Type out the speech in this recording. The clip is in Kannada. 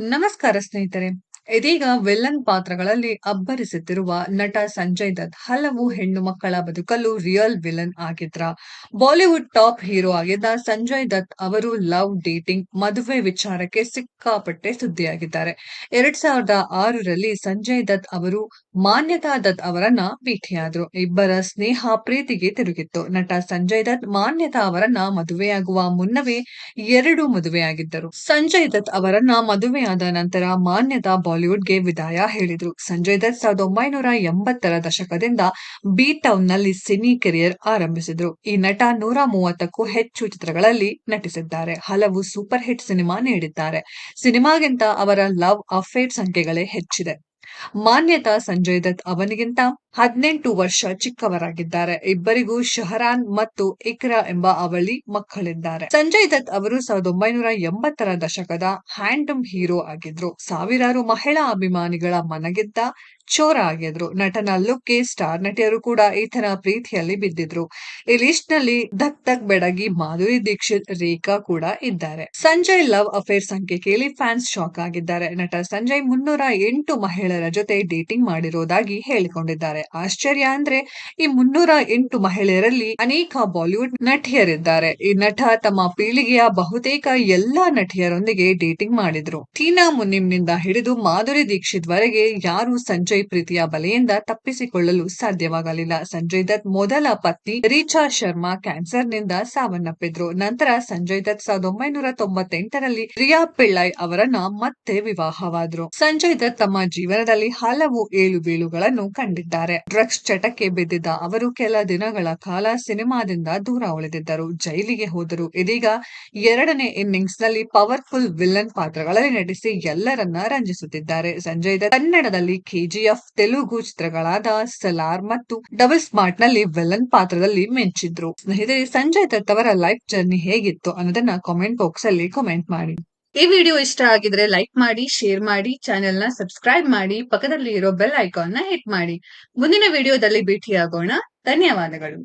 ನಮಸ್ಕಾರ ಸ್ನೇಹಿತರೆ. ಇದೀಗ ವಿಲನ್ ಪಾತ್ರಗಳಲ್ಲಿ ಅಬ್ಬರಿಸುತ್ತಿರುವ ನಟ ಸಂಜಯ್ ದತ್ ಹಲವು ಹೆಣ್ಣು ಮಕ್ಕಳ ಬದುಕಲು ರಿಯಲ್ ವಿಲನ್ ಆಗಿದ್ರ. ಬಾಲಿವುಡ್ ಟಾಪ್ ಹೀರೋ ಆಗಿದ್ದ ಸಂಜಯ್ ದತ್ ಅವರು ಲವ್ ಡೇಟಿಂಗ್, ಮದುವೆ ವಿಚಾರಕ್ಕೆ ಸಿಕ್ಕಾಪಟ್ಟೆ ಸುದ್ದಿಯಾಗಿದ್ದಾರೆ. ಎರಡ್ ಸಾವಿರದ ಆರರಲ್ಲಿ ಸಂಜಯ್ ದತ್ ಅವರು ಮಾನ್ಯತಾ ದತ್ ಅವರನ್ನ ಭೇಟಿಯಾದ್ರು. ಇಬ್ಬರ ಸ್ನೇಹ ಪ್ರೀತಿಗೆ ತಿರುಗಿತ್ತು. ನಟ ಸಂಜಯ್ ದತ್ ಮಾನ್ಯತಾ ಅವರನ್ನ ಮದುವೆಯಾಗುವ ಮುನ್ನವೇ ಎರಡು ಮದುವೆಯಾಗಿದ್ದರು. ಸಂಜಯ್ ದತ್ ಅವರನ್ನ ಮದುವೆಯಾದ ನಂತರ ಮಾನ್ಯತಾ ಬಾಲಿವುಡ್ಗೆ ವಿದಾಯ ಹೇಳಿದ್ರು. ಸಂಜಯ್ ದತ್ ಸಾವಿರದ ಒಂಬೈನೂರ ಎಂಬತ್ತರ ದಶಕದಿಂದ ಬಿ ಟೌನ್ನಲ್ಲಿ ಸಿನಿ ಕೆರಿಯರ್ ಆರಂಭಿಸಿದ್ರು. ಈ ನಟ ನೂರ ಮೂವತ್ತಕ್ಕೂ ಹೆಚ್ಚು ಚಿತ್ರಗಳಲ್ಲಿ ನಟಿಸಿದ್ದಾರೆ. ಹಲವು ಸೂಪರ್ ಹಿಟ್ ಸಿನಿಮಾ ನೀಡಿದ್ದಾರೆ. ಸಿನಿಮಾಗಿಂತ ಅವರ ಲವ್ ಅಫೇರ್ ಸಂಖ್ಯೆಗಳೇ ಹೆಚ್ಚಿದೆ. ಮಾನ್ಯತಾ ಸಂಜಯ್ ದತ್ ಅವನಿಗಿಂತ ಹದಿನೆಂಟು ವರ್ಷ ಚಿಕ್ಕವರಾಗಿದ್ದಾರೆ. ಇಬ್ಬರಿಗೂ ಶಹರಾನ್ ಮತ್ತು ಇಕ್ರಾ ಎಂಬ ಅವಳಿ ಮಕ್ಕಳಿದ್ದಾರೆ. ಸಂಜಯ್ ದತ್ ಅವರು ಸಾವಿರದ ಒಂಬೈನೂರ ಎಂಬತ್ತರ ದಶಕದ ಹ್ಯಾಂಡಮ್ ಹೀರೋ ಆಗಿದ್ರು. ಸಾವಿರಾರು ಮಹಿಳಾ ಅಭಿಮಾನಿಗಳ ಮನಗೆದ್ದ ಚೋರ ಆಗಿದ್ರು. ನಟನ ಲುಕ್ಗೆ ಸ್ಟಾರ್. ನಟಿಯರು ಕೂಡ ಈತನ ಪ್ರೀತಿಯಲ್ಲಿ ಬಿದ್ದಿದ್ರು. ಈ ಲಿಸ್ಟ್ನಲ್ಲಿ ಧಕ್ ಧಕ್ ಬೆಡಗಿ ಮಾಧುರಿ ದೀಕ್ಷಿತ್, ರೇಖಾ ಕೂಡ ಇದ್ದಾರೆ. ಸಂಜಯ್ ಲವ್ ಅಫೇರ್ ಸಂಖ್ಯೆ ಕೇಳಿ ಫ್ಯಾನ್ಸ್ ಶಾಕ್ ಆಗಿದ್ದಾರೆ. ನಟ ಸಂಜಯ್ ಮುನ್ನೂರ ಎಂಟು ಮಹಿಳೆಯರ ಜೊತೆ ಡೇಟಿಂಗ್ ಮಾಡಿರೋದಾಗಿ ಹೇಳಿಕೊಂಡಿದ್ದಾರೆ. ಆಶ್ಚರ್ಯ ಅಂದ್ರೆ ಈ ಮುನ್ನೂರ ಎಂಟು ಮಹಿಳೆಯರಲ್ಲಿ ಅನೇಕ ಬಾಲಿವುಡ್ ನಟಿಯರಿದ್ದಾರೆ. ಈ ನಟ ತಮ್ಮ ಪೀಳಿಗೆಯ ಬಹುತೇಕ ಎಲ್ಲಾ ನಟಿಯರೊಂದಿಗೆ ಡೇಟಿಂಗ್ ಮಾಡಿದ್ರು. ಟೀನಾ ಮುನಿಂನಿಂದ ಹಿಡಿದು ಮಾಧುರಿ ದೀಕ್ಷಿತ್ ವರೆಗೆ ಯಾರು ಸಂಜಯ್ ಪ್ರೀತಿಯ ಬಲೆಯಿಂದ ತಪ್ಪಿಸಿಕೊಳ್ಳಲು ಸಾಧ್ಯವಾಗಲಿಲ್ಲ. ಸಂಜಯ್ ದತ್ ಮೊದಲ ಪತ್ನಿ ರಿಚಾ ಶರ್ಮಾ ಕ್ಯಾನ್ಸರ್ನಿಂದ ಸಾವನ್ನಪ್ಪಿದ್ರು. ನಂತರ ಸಂಜಯ್ ದತ್ ಸಾವಿರದ ಒಂಬೈನೂರ ತೊಂಬತ್ತೆಂಟರಲ್ಲಿ ರಿಯಾ ಪಿಳ್ಳೈ ಅವರನ್ನ ಮತ್ತೆ ವಿವಾಹವಾದ್ರು. ಸಂಜಯ್ ದತ್ ತಮ್ಮ ಜೀವನದಲ್ಲಿ ಹಲವು ಏಳು ಬೀಳುಗಳನ್ನು ಕಂಡಿದ್ದಾರೆ. ಡ್ರಗ್ಸ್ ಚಟಕ್ಕೆ ಬಿದ್ದಿದ್ದ ಅವರು ಕೆಲ ದಿನಗಳ ಕಾಲ ಸಿನಿಮಾದಿಂದ ದೂರ ಉಳಿದಿದ್ದರು. ಜೈಲಿಗೆ ಹೋದರು. ಇದೀಗ ಎರಡನೇ ಇನ್ನಿಂಗ್ಸ್ನಲ್ಲಿ ಪವರ್ಫುಲ್ ವಿಲನ್ ಪಾತ್ರಗಳಲ್ಲಿ ನಟಿಸಿ ಎಲ್ಲರನ್ನ ರಂಜಿಸುತ್ತಿದ್ದಾರೆ. ಸಂಜಯ್ ದತ್ ಕನ್ನಡದಲ್ಲಿ ಕೆಜಿಎಫ್ ತೆಲುಗು ಚಿತ್ರಗಳಾದ ಸಲಾರ್ ಮತ್ತು ಡಬಲ್ ಸ್ಮಾರ್ಟ್ನಲ್ಲಿ ವೆಲ್ಲನ್ ಪಾತ್ರದಲ್ಲಿ ಮೆಂಚಿದ್ರು ಸ್ನೇಹಿತರೆ, ಸಂಜಯ್ ದತ್ ಅವರ ಲೈಫ್ ಜರ್ನಿ ಹೇಗಿತ್ತು ಅನ್ನೋದನ್ನ ಕಾಮೆಂಟ್ ಬಾಕ್ಸ್ ಅಲ್ಲಿ ಕಾಮೆಂಟ್ ಮಾಡಿ. ಈ ವಿಡಿಯೋ ಇಷ್ಟ ಆಗಿದ್ರೆ ಲೈಕ್ ಮಾಡಿ ಶೇರ್ ಮಾಡಿ ಚಾನೆಲ್ನ ಸಬ್ಸ್ಕ್ರೈಬ್ ಮಾಡಿ ಪಕ್ಕದಲ್ಲಿ ಇರೋ ಬೆಲ್ ಐಕಾನ್ನ ಹಿಟ್ ಮಾಡಿ. ಮುಂದಿನ ವಿಡಿಯೋದಲ್ಲಿ ಭೇಟಿಯಾಗೋಣ. ಧನ್ಯವಾದಗಳು.